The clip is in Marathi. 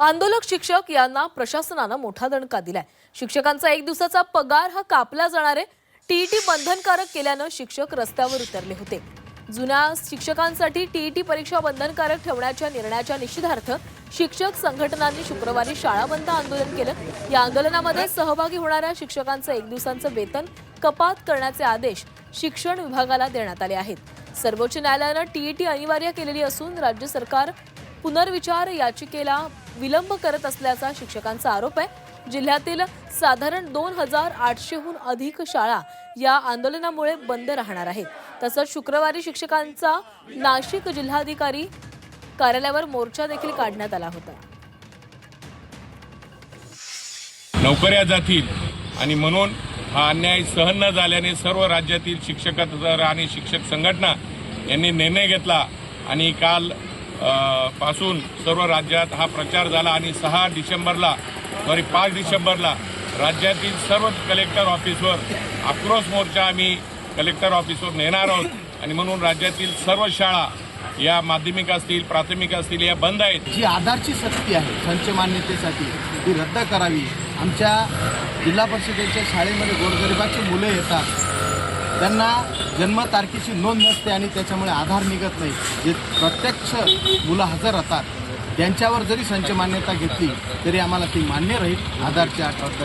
आंदोलक शिक्षक यांना प्रशासनानं मोठा दणका दिलाय. शिक्षकांचा एक दिवसाचा पगार हा कापला जाणार आहे. टीईटी बंधनकारक केल्यानं शिक्षक रस्त्यावर उतरले होते. जुन्या शिक्षकांसाठी टीईटी परीक्षा बंधनकारक ठेवण्याच्या निर्णयाच्या निषेधार्थ शिक्षक संघटनांनी शुक्रवारी शाळा बंद आंदोलन केलं. या आंदोलनामध्ये सहभागी होणाऱ्या शिक्षकांचं एक दिवसांचं वेतन कपात करण्याचे आदेश शिक्षण विभागाला देण्यात आले आहेत. सर्वोच्च न्यायालयानं टीईटी अनिवार्य केलेली असून राज्य सरकार पुनर्विचार याचिकेला विलंब करत असल्याचा शिक्षकांचा आरोप आहे. जिल्ह्यातील साधारण दोन हजार आठशेहून अधिक शाळा या आंदोलनामुळे बंद राहणार आहेत. तसंच शुक्रवारी शिक्षकांचा नाशिक जिल्हाधिकारी कार्यालयावर मोर्चा देखील काढण्यात आला होता. नोकऱ्या जातील आणि म्हणून हा अन्याय सहन न झाल्याने सर्व राज्यातील शिक्षक आणि शिक्षक संघटना यांनी निर्णय घेतला आणि काल पासून सर्व राज्यात हा प्रचार झाला आणि सहा डिसेंबरला सॉरी पाच डिसेंबरला राज्यातील सर्व कलेक्टर ऑफिसवर आक्रोश मोर्चा आम्ही कलेक्टर ऑफिसवर नेणार आहोत. आणि म्हणून राज्यातील सर्व शाळा या माध्यमिक असतील प्राथमिक असतील या बंद आहेत. जी आधारची सक्ती आहे संच मान्यतेसाठी ती रद्द करावी. आमच्या जिल्हा परिषदेच्या शाळेमध्ये गोरगरिबाची मुलं येतात. त्यांना जन्मतारखेची नोंद नसते आणि त्याच्यामुळे आधार निघत नाही. जे प्रत्यक्ष मुलं हजर राहतात त्यांच्यावर जरी संच मान्यता घेतली तरी आम्हाला ती मान्य राहील. आधारची आठ रद्द